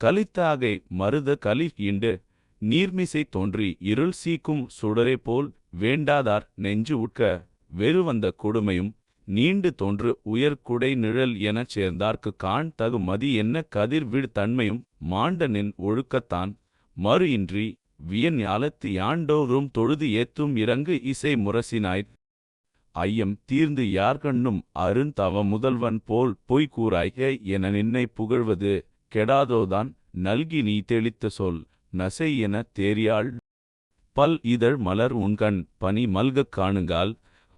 கலித்தாகை மருத கலி ஈண்டு நீர்மிசை தோன்றி இருள் சீக்கும் சுடரே போல் வேண்டாதார் நெஞ்சு உட்க வெறுவந்த கொடுமையும் நீண்டு தோன்று உயர் குடை நிழல் எனச் சேர்ந்தார்க்கு காண் தகு மதி என்ன கதிர்விழ் தன்மையும் மாண்டனின் ஒழுக்கத்தான். மறு இன்றி வியன் யாலத்து யாண்டோறும் தொழுது ஏத்தும் இறங்கு இசை முரசினாய். ஐயம் தீர்ந்து யார்கண்ணும் அருந்தவ முதல்வன் போல் பொய் கூறாய்க என நின்னை புகழ்வது கெடாதோதான் நல்கி நீ தெளித்த சொல் நசை என தேரியாள் பல் இதழ் மலர் உண்கண் பனி மல்கக் காணுங்கால்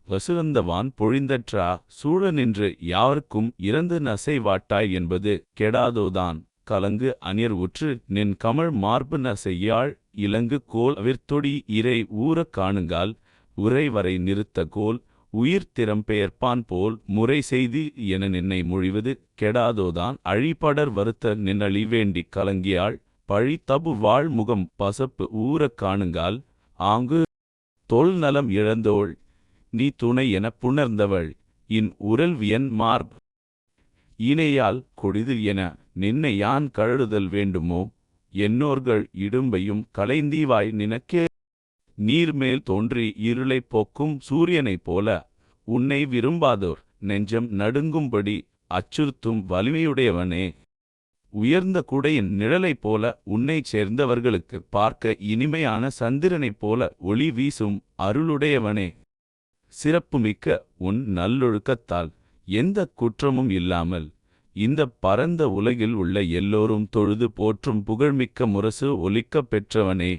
வசுகந்தவான் பொழிந்தற்றா சூழ நின்று யாருக்கும் இறந்து நசை வாட்டாய் என்பது கெடாதோதான். கலங்கு அணியர் உற்று நின் கமழ் மார்பு நசையாள் இலங்கு கோல் அவிர்த்தொடி இறை ஊறக் காணுங்கால் உரை வரை நிறுத்த கோல் உயிர் திறம்பெயர்ப்பான் போல் முறை செய்து என நின்னை மொழிவது கெடாதோதான். அழிபடர் வருத்த நின்னழி வேண்டிக் கலங்கியாள் பழி தபு வாழ்முகம் பசப்பு ஊறக் காணுங்கால் ஆங்கு தொல் நலம் இழந்தோள் நீ துணை எனப் புணர்ந்தவள் இன் உரல் வியன் மார்ப் இணையால் கொடிது என நின்னை யான் கழுதல் வேண்டுமோ? என்னோர்கள் இடும்பையும் கலைந்தீவாய் நினக்கே நீர்மேல் தோன்றி இருளைப் போக்கும் சூரியனைப் போல உன்னை விரும்பாதோர் நெஞ்சம் நடுங்கும்படி அச்சுறுத்தும் வலிமையுடையவனே. உயர்ந்த குடையின் நிழலைப் போல உன்னைச் சேர்ந்தவர்களுக்கு பார்க்க இனிமையான சந்திரனைப் போல ஒளி வீசும் அருளுடையவனே. சிறப்புமிக்க உன் நல்லொழுக்கத்தால் எந்த குற்றமும் இல்லாமல் இந்த பரந்த உலகில் உள்ள எல்லோரும் தொழுது போற்றும் புகழ்மிக்க முரசு ஒலிக்கப் பெற்றவனே.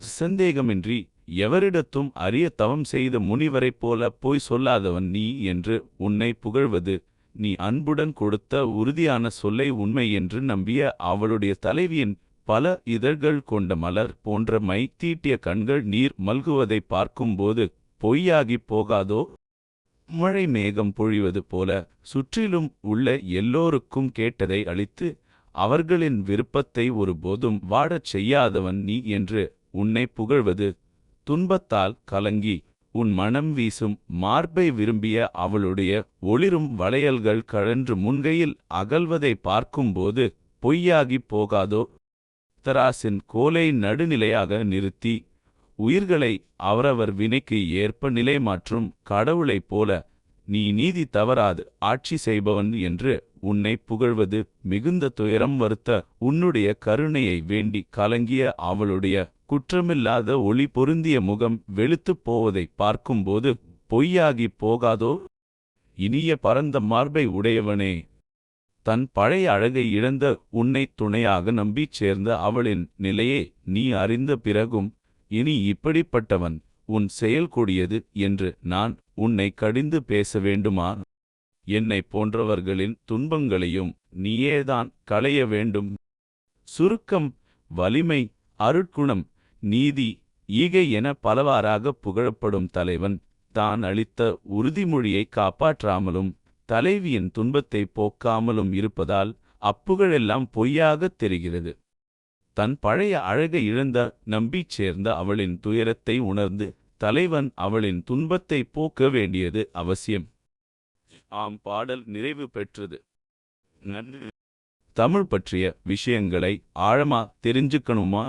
சந்தேகமின்றி எவரிடத்தும் அரிய தவம் செய்த முனிவரைப் போல பொய் சொல்லாதவன் நீ என்று உன்னை புகழ்வது நீ அன்புடன் கொடுத்த உறுதியான சொல்லை உண்மை என்று நம்பிய அவளுடைய தலைவியின் பல இதழ்கள் கொண்ட மலர் போன்ற மை தீட்டிய கண்கள் நீர் மல்குவதை பார்க்கும்போது பொய்யாகிப் போகாதோ? மழை மேகம் பொழிவது போல சுற்றிலும் உள்ள எல்லோருக்கும் கேட்டதை அளித்து அவர்களின் விருப்பத்தை ஒருபோதும் வாடச் செய்யாதவன் நீ என்று உன்னை புகழ்வது துன்பத்தால் கலங்கி உன் மனம் வீசும் மார்பை விரும்பிய அவளுடைய ஒளிரும் வளையல்கள் கழன்று முன்கையில் அகல்வதை பார்க்கும்போது பொய்யாகிப் போகாதோ? தராசின் கோலை நடுநிலையாக நிறுத்தி உயிர்களை அவரவர் வினைக்கு ஏற்ப நிலை மாற்றும் கடவுளைப் போல நீ நீதி தவறாது ஆட்சி செய்பவன் என்று உன்னை புகழ்வது மிகுந்த துயரம் வருத்த உன்னுடைய கருணையை வேண்டி கலங்கிய அவளுடைய குற்றமில்லாத ஒளி பொருந்திய முகம் வெளுத்துப் போவதைப் பார்க்கும்போது பொய்யாகிப் போகாதோ? இனிய பரந்த மார்பை உடையவனே தன் பழைய அழகை இழந்த உன்னை துணையாக நம்பிச் சேர்ந்த அவளின் நிலையே நீ அறிந்த பிறகும் இனி இப்படிப்பட்டவன் உன் செயல் கொடியது என்று நான் உன்னை கடிந்து பேச வேண்டுமா? என்னைப் போன்றவர்களின் துன்பங்களையும் நீயேதான் களைய வேண்டும். சுருக்கம் வலிமை அருட்குணம் நீதி ஈகை என பலவாறாக புகழப்படும் தலைவன் தான் அளித்த உறுதிமொழியை காப்பாற்றாமலும் தலைவியின் துன்பத்தை போக்காமலும் இருப்பதால் அப்புகழெல்லாம் பொய்யாகத் தெரிகிறது. தன் பழைய அழகை இழந்த நம்பிச் சேர்ந்த அவளின் துயரத்தை உணர்ந்து தலைவன் அவளின் துன்பத்தை போக்க வேண்டியது அவசியம். ஆம் பாடல் நிறைவு பெற்றது. தமிழ் பற்றிய விஷயங்களை ஆழமா தெரிஞ்சுக்கணுமா?